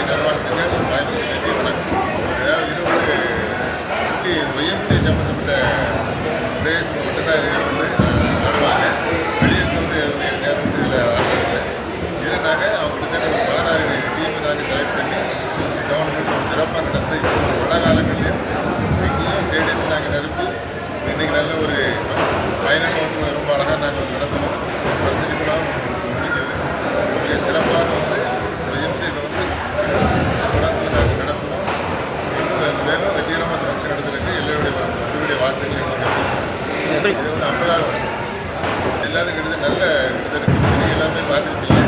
இந்த நிறுவனத்துக்கு நல்வாழ்த்துக்கள் வாய்ப்பு நன்றி அதாவது இது ஒரு குட்டி ஒய்எம்சி சம்மந்தப்பட்ட பிரதேசம் மட்டும்தான் இது வந்து அஹ், ஆடுவாங்க வெளியிருந்து வந்து நேரம் வந்து இதில் ஆடுறாங்க இதில் நாங்கள் அவங்க கிட்டத்தட்ட ஒரு பதினாறு டீம் நாங்கள் செலக்ட் பண்ணி கவர்மெண்ட் ஒரு சிறப்பாக நடத்த இப்போ ஒரு மழை காலங்களில் எங்கேயும் ஸ்டேடியத்தில் நாங்கள் நிரப்பி இன்றைக்கி நல்ல ஒரு இருக்கிறது. வந்து இது இருக்குது எல்லாமே பார்த்துருப்பீங்க.